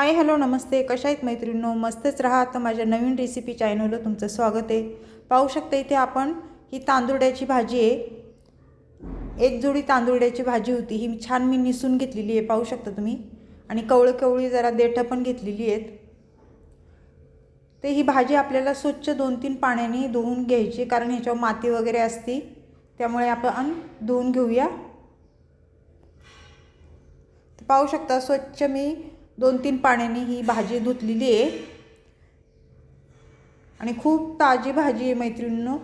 Hi hello नमस्ते. कशा आहेत मैत्रिणो मस्तच राहा. तर माझ्या नवीन रेसिपी चॅनलवर तुमचं स्वागत आहे. पाहू शकता इथे आपण ही तांदुळ्याची भाजी आहे. एक जोडी तांदुळ्याची भाजी होती. ही छान मी निसून घेतलेली आहे. पाहू शकता तुम्ही. आणि कवळी कवळी जरा देठं पण घेतलेली आहेत. तर ही भाजी आपल्याला स्वच्छ दोन तीन पाण्याने धुवून घ्यायची कारण ह्याच्यावर माती वगैरे असती. त्यामुळे आपण धुवून घेऊया. पाहू शकता स्वच्छ मी दोन तीन पाण्याने ही भाजी धुतलेली आहे. आणि खूप ताजी भाजी आहे मैत्रिणींनो.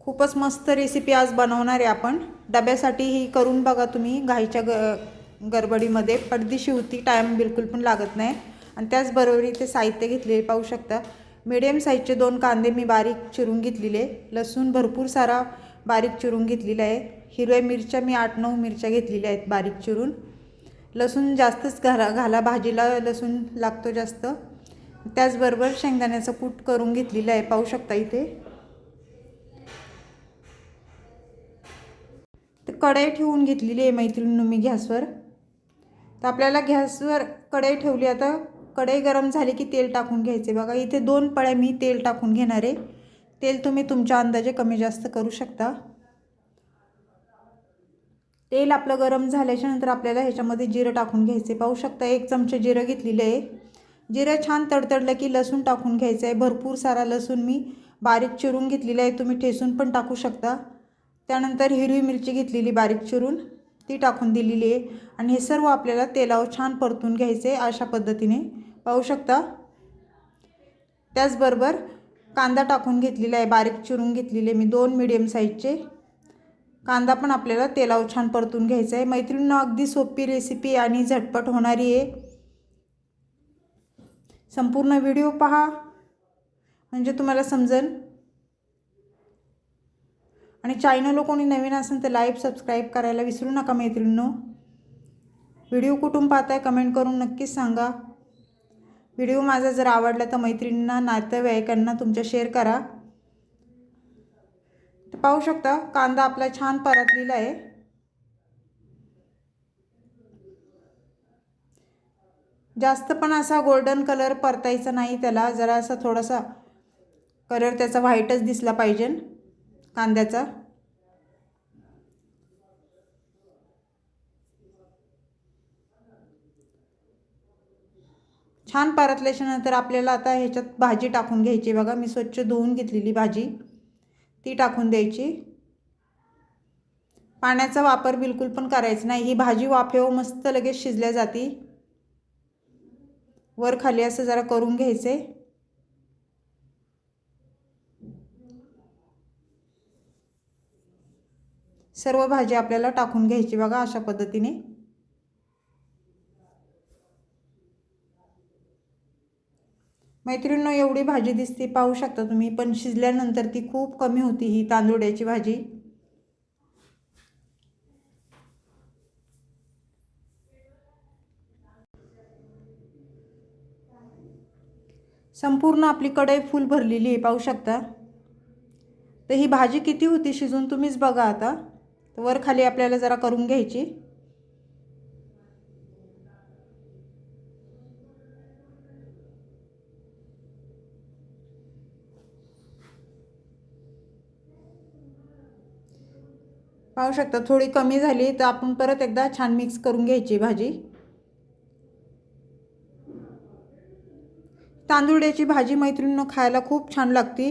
खूपच मस्त रेसिपी आज बनवणार आहे आपण. डब्यासाठी ही करून बघा तुम्ही घाईच्या ग गडबडीमध्ये. पडदिशी होती टाईम बिलकुल पण लागत नाही. आणि त्याचबरोबर इथे साहित्य घेतलेले पाहू शकता. मिडियम साईजचे दोन कांदे मी बारीक चिरून घेतलेले लसूण भरपूर सारा बारीक चिरून घेतलेला आहे. हिरव्या मिरच्या मी आठ नऊ मिरच्या घेतलेल्या आहेत बारीक चिरून. लसूण जास्तच घाला घाला भाजीला लसूण लागतो जास्त. त्याचबरोबर शेंगदाण्याचं कूट करून घेतलेलं आहे पाहू शकता इथे. तर कढई ठेवून घेतलेली आहे मैत्रिणीनं मी गॅसवर. तर आपल्याला गॅसवर कढई ठेवली आता कढई गरम झाली की तेल टाकून घ्यायचे. बघा इथे दोन पळ्या मी तेल टाकून घेणार आहे. तेल तुम्ही तुमच्या अंदाजे कमी जास्त करू शकता. तेल आपलं गरम झाल्याच्यानंतर आपल्याला ह्याच्यामध्ये जिरं टाकून घ्यायचे. पाहू शकता एक चमचा जिरं घेतलेलं आहे. जिरं छान तडतडलं की लसूण टाकून घ्यायचं आहे. भरपूर सारा लसूण मी बारीक चिरून घेतलेला आहे. तुम्ही ठेसून पण टाकू शकता. त्यानंतर हिरवी मिरची घेतलेली बारीक चिरून ती टाकून दिलेली आहे. आणि हे सर्व आपल्याला तेलावर छान परतून घ्यायचे अशा पद्धतीने. पाहू शकता त्याचबरोबर कांदा टाकून घेतलेला आहे. बारीक चिरून घेतलेले मी दोन मिडियम साईजचे कांदा पण आपल्याला तेलावर छान परतून घ्यायचा आहे. मैत्रिणींना अगदी सोपी रेसिपी आणि झटपट होणारी आहे. संपूर्ण व्हिडिओ पहा. म्हणजे तुम्हाला समजेल. आणि चॅनल कोणी नवीन असेल तर लाईव्ह सबस्क्राईब करायला विसरू नका मैत्रिणींनो. व्हिडिओ कुठून पाहताय कमेंट करून नक्कीच सांगा. व्हिडिओ माझा जर आवडला तर मैत्रिणींना नातेवाईकांना तुमच्या शेअर करा. पाहू शकता कांदा आपला छान परतलेला आहे. जास्त पण असा गोल्डन कलर परतायचा नाही त्याला जरा असा थोडासा कलर त्याचा व्हाईटच दिसला पाहिजे कांद्याचा. छान परतल्याच्या नंतर आपल्याला आता ह्याच्यात भाजी टाकून घ्यायची बघा मी स्वच्छ धुवून घेतलेली भाजी. ती टाकून द्यायची. पाण्याचा वापर बिलकुल पण करायचा नाही. ही भाजी वाफेव मस्त लगेच शिजल्या जाती. वर खाली असं जरा करून घ्यायचे. सर्व भाजी आपल्याला टाकून घ्यायची बघा अशा पद्धतीने. मैत्रिणींनो एवढी भाजी दिसते पाहू शकता तुम्ही पण शिजल्यानंतर ती खूप कमी होती ही तांदुळ्याची भाजी. संपूर्ण आपली कढई फुल भरलेली आहे पाहू शकता. तर ही भाजी किती होती शिजून तुम्हीच बघा आता. वर खाली आपल्याला जरा करून घ्यायची. पाहू शकता थोडी कमी झाली तर आपण परत एकदा छान मिक्स करून घ्यायची भाजी. तांदुळ्याची भाजी मैत्रिणीनं खायला खूप छान लागते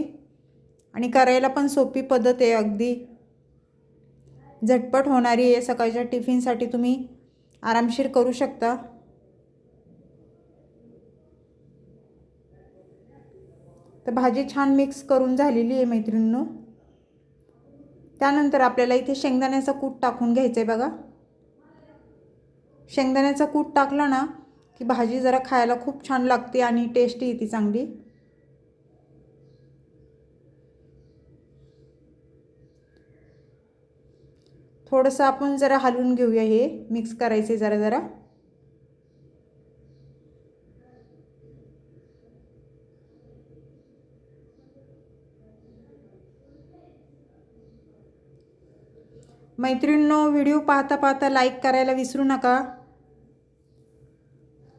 आणि करायला पण सोपी पद्धत आहे अगदी. झटपट होणारी आहे सकाळच्या टिफिनसाठी तुम्ही आरामशीर करू शकता. तर भाजी छान मिक्स करून झालेली आहे मैत्रिणीनं. त्यानंतर आपल्याला इथे शेंगदाण्याचा कूट टाकून घ्यायचं आहे बघा. शेंगदाण्याचा कूट टाकला ना की भाजी जरा खायला खूप छान लागते आणि टेस्टी येते चांगली. थोडंसं आपण जरा हलवून घेऊया हे मिक्स करायचे जरा जरा. मैत्रिणींनो व्हिडिओ पाहता पाहता लाईक करायला विसरू नका.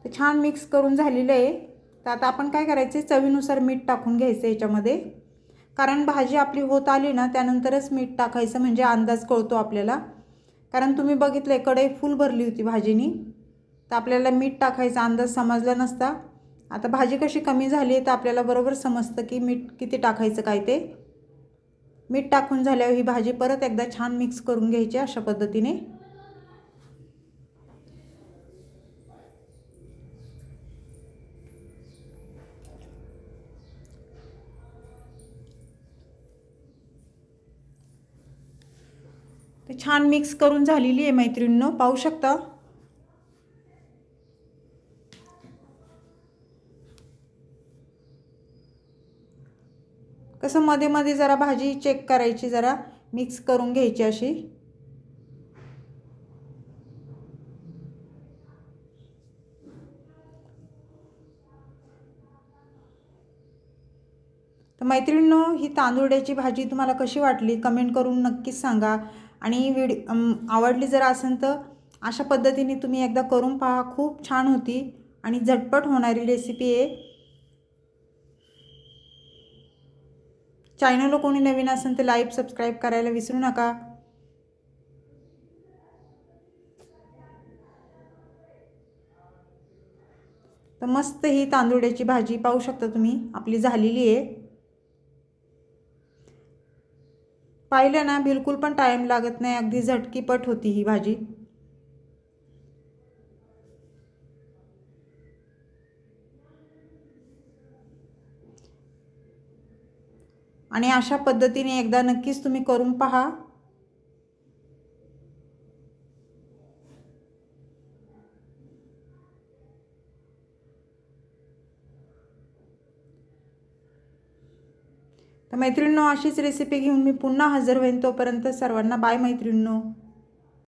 तर छान मिक्स करून झालेलं आहे. तर आता आपण काय करायचं चवीनुसार मीठ टाकून घ्यायचं याच्यामध्ये. कारण भाजी आपली होत आली ना त्यानंतरच मीठ टाकायचं म्हणजे अंदाज कळतो आपल्याला. कारण तुम्ही बघितलं आहे कढई फुल भरली होती भाजीनी. तर आपल्याला मीठ टाकायचा अंदाज समजला नसता. आता भाजी कशी कमी झाली आहे तर आपल्याला बरोबर समजतं की मीठ किती टाकायचं काय ते. मीठ टाकून झाल्यावर ही भाजी परत एकदा छान मिक्स करून घ्यायची अशा पद्धतीने. ते छान मिक्स करून झालेली आहे मैत्रिणीनं. पाहू शकता? कसं मध्ये मध्ये जरा भाजी चेक करायची जरा मिक्स करून घ्यायची अशी. तर मैत्रिणींनो ही तांदुळ्याची भाजी तुम्हाला कशी वाटली? कमेंट करून नक्कीच सांगा. आणि व्हिड आवडली जर असेल तर अशा पद्धतीने तुम्ही एकदा करून पहा. खूप छान होती आणि झटपट होणारी रेसिपी आहे. चॅनलला कोणी नवीन असेल तर लाईक सबस्क्राईब करायला विसरू नका. तर मस्त ही तांदूळ्याची भाजी पाहू शकता तुम्ही. आपली झालेली आहे. पाहिलं ना बिलकुल पण टाईम लागत नाही. अगदी झटकीपट होती ही भाजी. आणि अशा पद्धतीने एकदा नक्कीच तुम्ही करून पहा. तर मैत्रिणींनो अशीच रेसिपी घेऊन मी पुन्हा हजर होईन तोपर्यंत सर्वांना बाय मैत्रिणींनो.